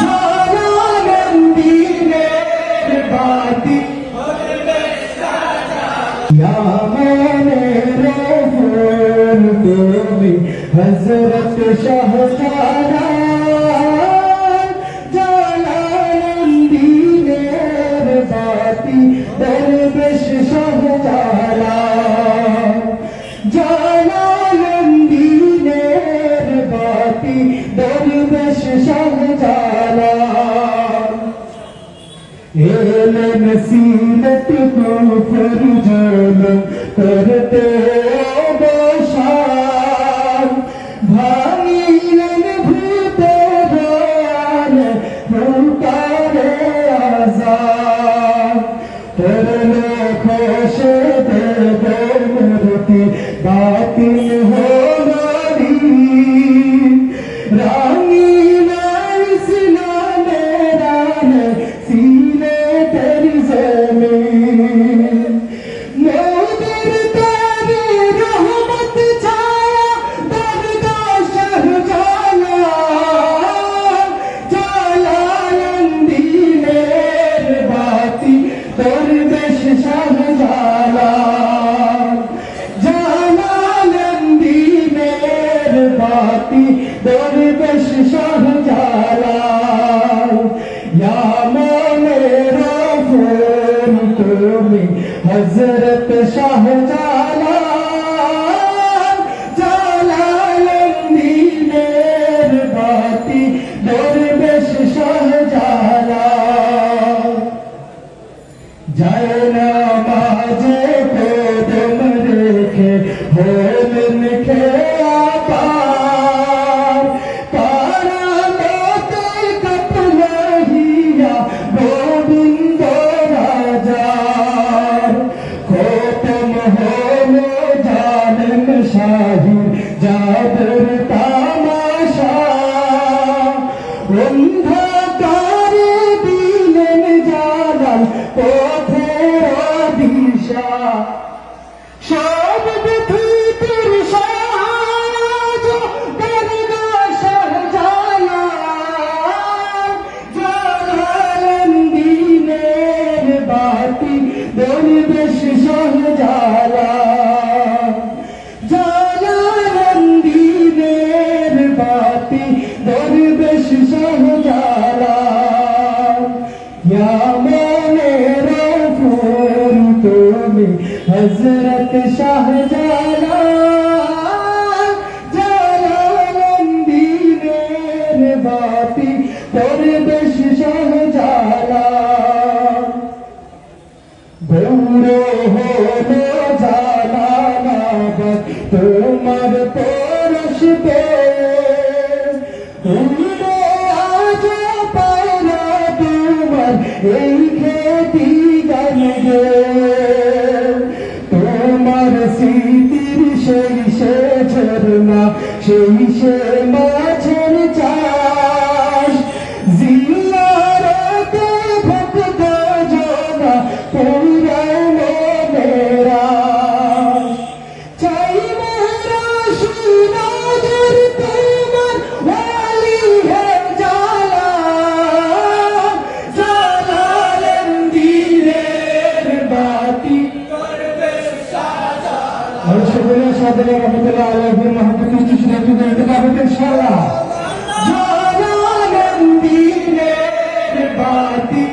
야! এলেন সিরত কো ফরজন করতে বসান ভাঙিলেন নামাজে কদম রেখে, হলেন খেয়াপার। পারা তোতে কপলহিয়া গোবিন্দ রাজার। খতম হলো জানেন শাহির যাদের তামাশা। অন্ধকারে বাতি দরবেশ শাহজালাল জালালন্দিনের বাতি দরবেশ শাহজালাল ইয়া মনে রফুল তুমি হযরত শাহজালাল জালালন্দিনের বাতি দরবেশ তোমার পরশতে উড়ে আজ পায়রা তোমার এই খেতি গানগে তোমার স্মৃতির সেই সে ঝরনা সেই সে মাছের চাষ। জিয়ারতে ভক্ত জনা পুরানো और शुक्रिया सादरे रहमतुल्लाह अलैहि मोहब्बत की शिदत में इंतकाब इंशाअल्लाह জালালন্দিরের বাতি